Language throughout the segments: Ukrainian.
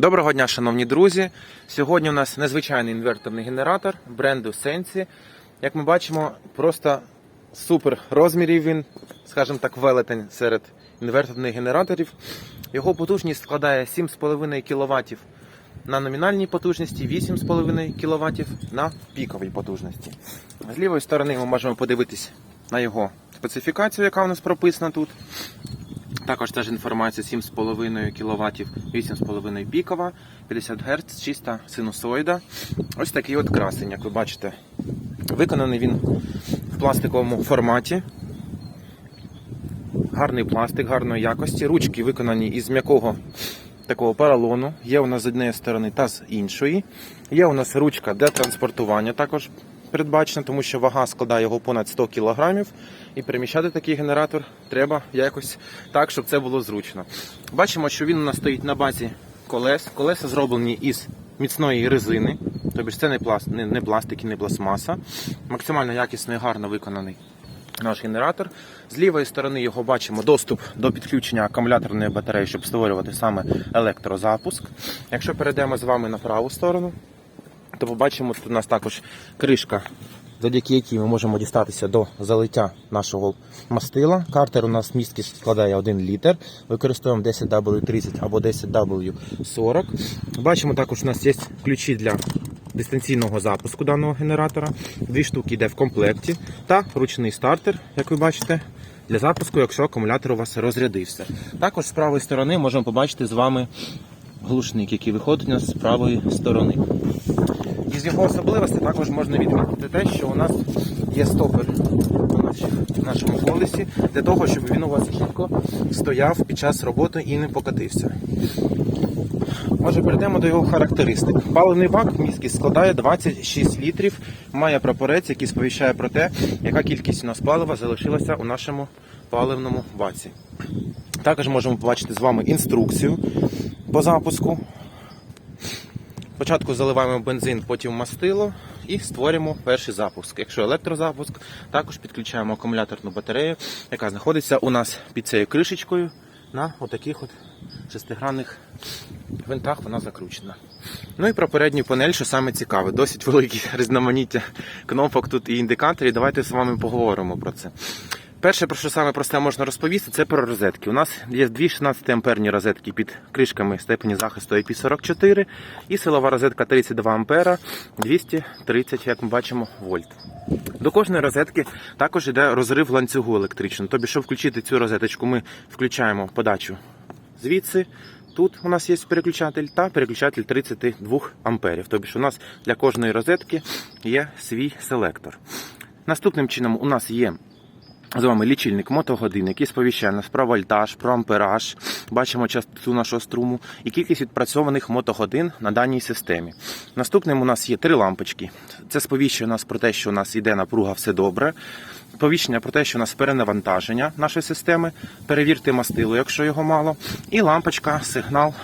Доброго дня, шановні друзі. Сьогодні у нас незвичайний інверторний генератор бренду Sensi. Як ми бачимо, просто супер розмірів він, скажімо так, велетень серед інверторних генераторів. Його потужність складає 7,5 кВт на номінальній потужності, 8,5 кВт на піковій потужності. З лівої сторони ми можемо подивитись на його специфікацію, яка у нас прописана тут. Також теж інформація 7,5 кВт, 8,5 пікова, 50 Гц, чиста синусоїда. Ось такий от красень, як ви бачите. Виконаний він в пластиковому форматі. Гарний пластик, гарної якості. Ручки виконані із м'якого такого поролону. Є у нас з однієї сторони та з іншої. Є у нас ручка для транспортування також передбачена, тому що вага складає його понад 100 кг. І переміщати такий генератор треба якось так, щоб це було зручно. Бачимо, що він у нас стоїть на базі колес. Колеса зроблені із міцної резини, тобто це не, пласт, не, не пластик і не пластмаса. Максимально якісно і гарно виконаний наш генератор. З лівої сторони його бачимо доступ до підключення акумуляторної батареї, щоб створювати саме електрозапуск. Якщо перейдемо з вами на праву сторону, то побачимо, тут у нас також кришка, завдяки якій ми можемо дістатися до залиття нашого мастила. Картер у нас місткість складає 1 літр. Використовуємо 10W30 або 10W40. Бачимо, також у нас є ключі для дистанційного запуску даного генератора. Дві штуки йде в комплекті та ручний стартер, як ви бачите. Для запуску, якщо акумулятор у вас розрядився. Також з правої сторони можемо побачити з вами глушник, який виходить у нас з правої сторони. Його особливостей також можна відмітити те, що у нас є стопер у в нашому колесі для того, щоб він у вас чітко стояв під час роботи і не покатився. Отже, перейдемо до його характеристик. Паливний бак міський складає 26 літрів, має прапорець, який сповіщає про те, яка кількість у нас палива залишилася у нашому паливному баці. Також можемо побачити з вами інструкцію по запуску. Спочатку заливаємо бензин, потім мастило і створюємо перший запуск. Якщо електрозапуск, також підключаємо акумуляторну батарею, яка знаходиться у нас під цією кришечкою на отаких от шестигранних гвинтах вона закручена. Ну і про передню панель, що саме цікаве, досить велике різноманіття кнопок тут і індикаторів. Давайте з вами поговоримо про це. Перше, про що саме просте можна розповісти, це про розетки. У нас є дві 16 амперні розетки під кришками степені захисту IP44 і силова розетка 32 ампера 230, як ми бачимо, вольт. До кожної розетки також йде розрив ланцюгу електричного. Тобто, щоб включити цю розеточку, ми включаємо подачу звідси. Тут у нас є переключатель та переключатель 32 амперів. Тобто у нас для кожної розетки є свій селектор. Наступним чином у нас є з вами лічильник мотогодин, який сповіщає нас про вольтаж, про ампераж, бачимо частоту нашого струму і кількість відпрацьованих мотогодин на даній системі. Наступним у нас є три лампочки. Це сповіщує нас про те, що у нас йде напруга, все добре. Повіщення про те, що у нас перенавантаження нашої системи. Перевірте мастило, якщо його мало. І лампочка, сигнал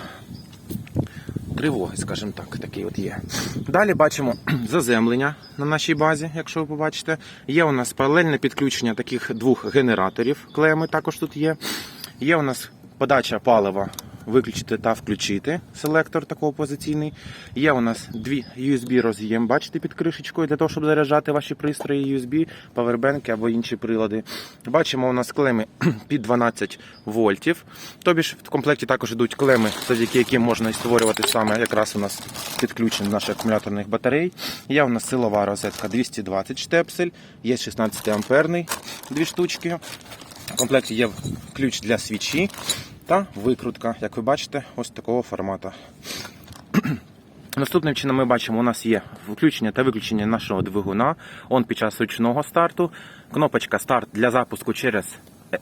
тривоги, скажімо так, такий от є. Далі бачимо заземлення на нашій базі, якщо ви побачите. Є у нас паралельне підключення таких двох генераторів, клеми також тут є. Є у нас подача палива. Виключити та включити селектор такого позиційний. Є у нас дві USB роз'єм, бачите, під кришечкою для того, щоб заряджати ваші пристрої USB, павербенки або інші прилади. Бачимо, у нас клеми під 12 вольтів. Тобі ж в комплекті також йдуть клеми, завдяки яким можна і створювати саме якраз у нас підключення наших акумуляторних батарей. Є у нас силова розетка 220 штепсель, є 16 амперний дві штучки. В комплекті є ключ для свічі та викрутка, як ви бачите, ось такого формату. Наступним чином ми бачимо, у нас є включення та виключення нашого двигуна. Он під час ручного старту. Кнопочка старт для запуску через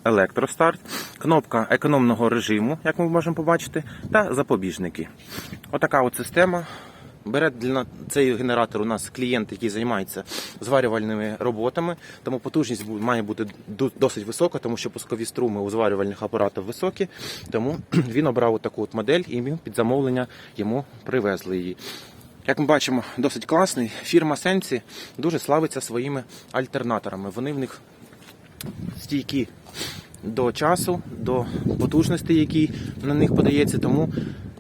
електростарт, кнопка економного режиму, як ми можемо побачити, та запобіжники. Отака от система. Бере для цей генератор у нас клієнт, який займається зварювальними роботами, тому потужність має бути досить висока, тому що пускові струми у зварювальних апаратів високі. Тому він обрав таку от модель і під замовлення йому привезли її. Як ми бачимо, досить класний. Фірма Sensi дуже славиться своїми альтернаторами. Вони в них стійкі до часу, до потужності, які на них подається. Тому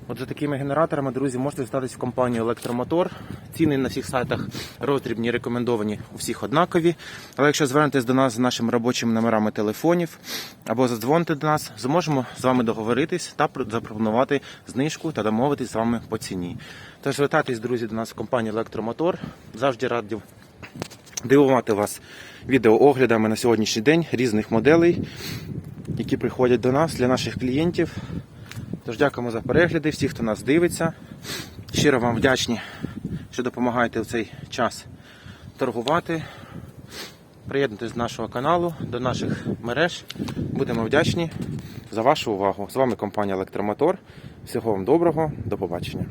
От за такими генераторами, друзі, можете звертатись в компанію Електромотор. Ціни на всіх сайтах роздрібні, рекомендовані у всіх однакові. Але якщо звернетесь до нас з нашими робочими номерами телефонів або задзвоните до нас, зможемо з вами договоритись та запропонувати знижку та домовитись з вами по ціні. Тож звертайтесь, друзі, до нас в компанію Електромотор. Завжди раді дивувати вас відеооглядами на сьогоднішній день різних моделей, які приходять до нас для наших клієнтів. Тож дякуємо за перегляди, всіх, хто нас дивиться. Щиро вам вдячні, що допомагаєте в цей час торгувати. Приєднуйтесь до нашого каналу, до наших мереж. Будемо вдячні за вашу увагу. З вами компанія Електромотор. Всього вам доброго, до побачення.